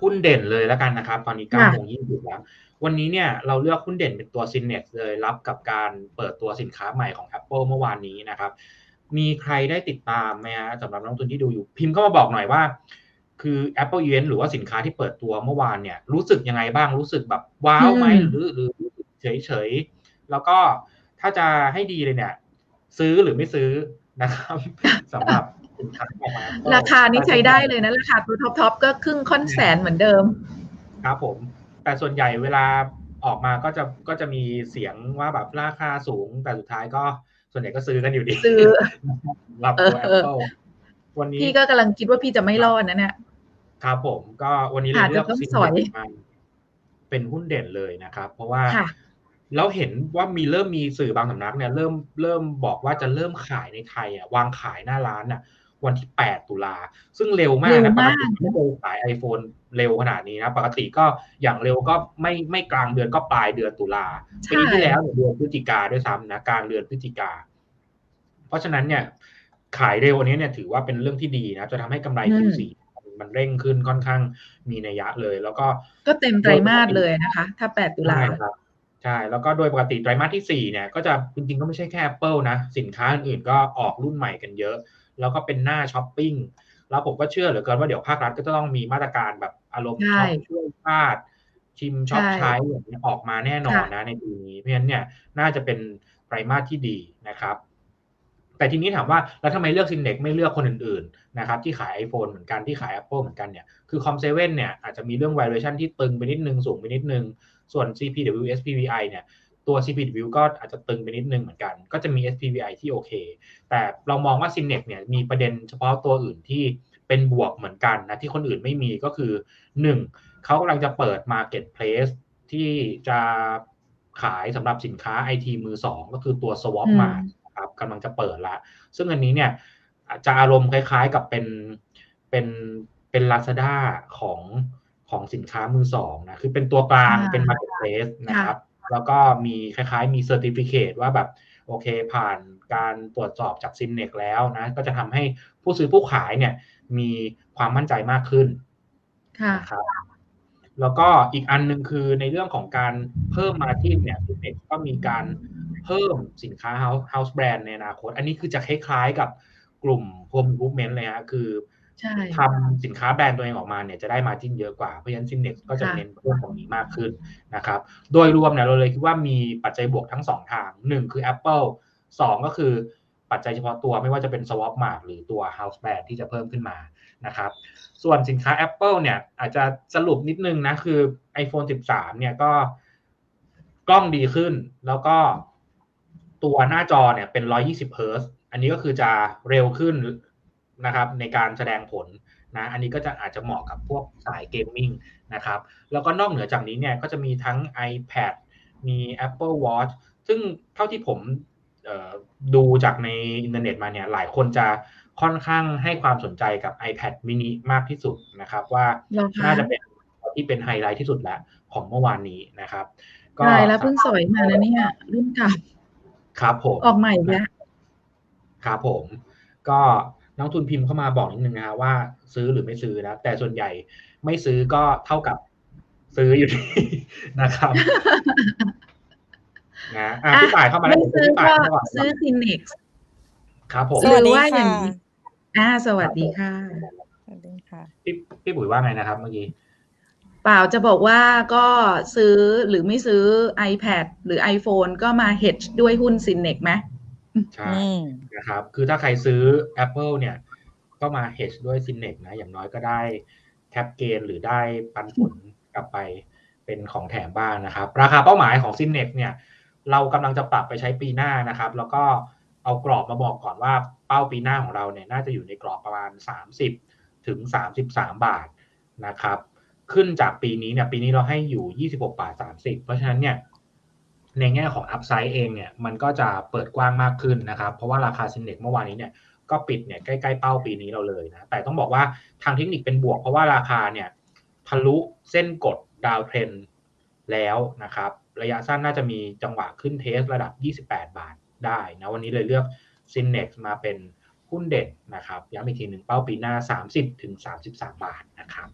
หุ้นเด่นเลยแล้วกันนะครับ ตอนนี้ค่ะ9โมง20แล้ว วันนี้เนี่ยเราเลือกหุ้นเด่นเป็นตัว Cinex เลยรับกับการเปิดตัวสินค้าใหม่ของ Apple เมื่อวานนี้นะครับ มีใครได้ติดตามไหมฮะสำหรับนักลงทุนที่ดูอยู่พิมพ์เข้ามาบอกหน่อยว่า คือ Apple Event หรือว่าสินค้าที่เปิดตัวเมื่อวานเนี่ย รู้สึกยังไงบ้างรู้สึกแบบว้าวไหมอืมหรือหรือรู้สึกเฉยๆแล้วก็ถ้าจะให้ดีเลยเนี่ย ซื้อหรือไม่ซื้อ นะครับสำหรับสินค้าของ Apple ราคานี้ใช้ได้เลยนะ ราคาตัวท็อปทอปก็ครึ่งค่อนแสนเหมือนเดิม ครับผม แต่ส่วนใหญ่เวลาออกมาก็จะก็จะมีเสียงว่าแบบราคาสูง แต่สุดท้ายก็ส่วนใหญ่ก็ซื้อกันอยู่ดี ซื้อรับตัวเออ Apple วันนี้พี่ก็กำลังคิดว่าพี่จะไม่รอดนะเนี่ย ครับผมก็วันนี้เราอาจจะเลือกต้องซินสอยเด็มาเป็นหุ้นเด่นเลยนะครับ เพราะว่าค่ะ แล้วเห็นว่ามีเริ่มมีสื่อบางสำนักเนี่ยเริ่มเริ่มบอกว่าจะเริ่มขายในไทยอะวางขายหน้าร้านอะ วันที่ 8 ตุลา ซึ่งเร็วมากเร็นะวปมากกติไม่เคยขาย iPhone เร็วขนาดนี้นะ ปกติก็อย่างเร็วก็ไม่ไม่กลางเดือนก็ปลายเดือนตุลาใช่ปีที่แล้วเนี่ยเดือนพฤศจิกาด้วยซ้ำนะกลางเดือนพฤศจิกา เพราะฉะนั้นเนี่ย ขายเร็วอันนี้เนี่ยถือว่าเป็นเรื่องที่ดีนะจะทำให้กำไร Q4 มันเร่งขึ้นค่อนข้างมีนัยยะเลย แล้วก็ก็เต็มไตรมาสเลยนะคะ ถ้า 8 ตุลาใช่ครับ ใช่ แล้วก็โดยปกติไตรมาสที่ 4 เนี่ย ก็จะจริงๆ ก็ไม่ใช่แค่ Apple นะ สินค้าอื่นๆ ก็ออกรุ่นใหม่กันเยอะ แล้วก็เป็นหน้าช้อปปิ้ง แล้วผมก็เชื่อเหลือเกินว่าเดี๋ยวภาครัฐก็จะต้องมีมาตรการแบบอารมณ์ใช่ช็อปช่วยชาติชิมช็อปใช่ใช้อย่างนี้ยออกมาแน่นอนค่ะนะในปีนี้ เพราะฉะนั้นเนี่ยน่าจะเป็นไตรมาสที่ดีนะครับ แต่ทีนี้ถามว่าแล้วทำไมเลือกซินเ e กไม่เลือกคนอื่นๆนะครับที่ขาย iPhone เหมือนกันที่ขาย Apple เหมือนกันเนี่ยคือ Com 7เนี่ยอาจจะมีเรื่อง valuation ที่ตึงไปนิดนึงสูงไปนิดนึง ส่วน CPW SPVI เนี่ยตัว CPW ก็อาจจะตึงไปนิดนึงเหมือนกัน ก็จะมี SPVI ที่โอเค แต่เรามองว่า Cinex เนี่ยมีประเด็นเฉพาะตัวอื่นที่เป็นบวกเหมือนกันนะที่คนอื่นไม่มีก็คือ 1. เขากำลังจะเปิด Marketplace ที่จะขายสำหรับสินค้า IT มือสองก็คือตัว Swap อืม Mart นะครับกำลังจะเปิดละ ซึ่งอันนี้เนี่ยอาจจะอารมณ์คล้ายๆกับเป็นเป็นเป็น Lazada ของ ของสินค้ามือสองนะคือเป็นตัวกลางอ่าเป็น Marketplace นะครับ แล้วก็มีคล้ายๆ มี Certificate ว่าแบบโอเคผ่านการตรวจสอบจาก s i m n e x แล้วนะก็จะทำให้ผู้ซื้อผู้ขายเนี่ย มีความมั่นใจมากขึ้นค่ะนะครับแล้วก็อีกอันหนึ่งคือในเรื่องของการเพิ่มมาที่เนี่ยฟิตเนสก็มีการเพิ่มสินค้า house house brand ในอนาคต อันนี้คือจะคล้ายๆกับกลุ่ม home improvement เลยฮะคือใช่ ทำสินค้าแบรนด์ตัวเองออกมาเนี่ยจะได้มาจิ้นเยอะกว่า เพราะฉะนั้นซินเน็กก็จะค่ะเน้นเรื่องตรงนี้มากขึ้นนะครับ โดยรวมเนี่ยเราเลยคิดว่ามีปัจจัยบวกทั้งสองทางหนึ่งคือ Apple สองก็คือปัจจัยเฉพาะตัวไม่ว่าจะเป็น Swap Mart หรือตัว House Brand ที่จะเพิ่มขึ้นมานะครับ ส่วนสินค้า Apple เนี่ยอาจจะสรุปนิดนึงนะ คือ iPhone 13 เนี่ยก็กล้องดีขึ้นแล้วก็ตัวหน้าจอเนี่ยเป็น 120 Hz อันนี้ก็คือจะเร็วขึ้น นะครับในการแสดงผลนะอันนี้ก็จะอาจจะเหมาะกับพวกสายเกมมิ่งนะครับแล้วก็นอกเหนือจากนี้เนี่ยก็จะมีทั้ง iPad มี Apple Watch ซึ่งเท่าที่ผมเอ่อดูจากในอินเทอร์เน็ตมาเนี่ยหลายคนจะค่อนข้างให้ความสนใจกับ iPad mini มากที่สุดนะครับว่าเหรอคะน่าจะเป็นตัวที่เป็นไฮไลท์ที่สุดแล้วของเมื่อวานนี้นะครับตายแล้วเพิ่งสอยมานะเนี่ยรุ่นเก่าครับผมออกใหม่อีกแล้วครับผม ก็ นักลงทุนพิมพ์เข้ามาบอกนิดนึงนะว่าซื้อหรือไม่ซื้อนะแต่ส่วนใหญ่ไม่ซื้อก็เท่ากับซื้ออยู่ดีนะครับนะอะพี่ต่ายเข้ามาแล้วไม่เดี๋ยวซื้อพี่ต่ายก็เข้ามาก่อนซื้อซินเน็กครับผมสวัสดีหรือว่าอค่ะย่างนี้อ่า สวัสดีค่ะสวัสดีค่ะพี่พี่ปุ๋ยว่าไงนะครับ เมื่อกี้เปล่าจะบอกว่าก็ซื้อหรือไม่ซื้อ iPad หรือ iPhone ก็มา hedge ด้วยหุ้นซินเน็กไหม ใช่อืมนะครับ คือถ้าใครซื้อ Apple เนี่ย ก็มา hedge ด้วย s i n e x นะ อย่างน้อยก็ได้แคปเกนหรือได้ปันผลกลับไปเป็นของแถมบ้างนะครับ ราคาเป้าหมายของ s i n e x เนี่ย เรากำลังจะปรับไปใช้ปีหน้านะครับ แล้วก็เอากรอบมาบอกก่อนว่าเป้าปีหน้าของเราเนี่ย น่าจะอยู่ในกรอบประมาณ 30 ถึง 33 บาทนะครับ ขึ้นจากปีนี้เนี่ย ปีนี้เราให้อยู่ 26 บาท 30 เพราะฉะนั้นเนี่ย ในแง่ของอัพไซด์เองเนี่ยมันก็จะเปิดกว้างมากขึ้นนะครับ เพราะว่าราคาซินเด็กเมื่อวานนี้เนี่ยก็ปิดเนี่ยใกล้ๆเป้าปีนี้เราเลยนะ แต่ต้องบอกว่าทางเทคนิคเป็นบวกเพราะว่าราคาเนี่ยทะลุเส้นกดดาวเทรนแล้วนะครับ ระยะสั้นน่าจะมีจังหวะขึ้นเทสระดับ 28 บาทได้นะวันนี้เลยเลือก s i n e x มาเป็นหุ้นเด็ดนะครับย้ำอีกทีหนึ่งเป้าปีหน้า 30-33 บาทนะครับ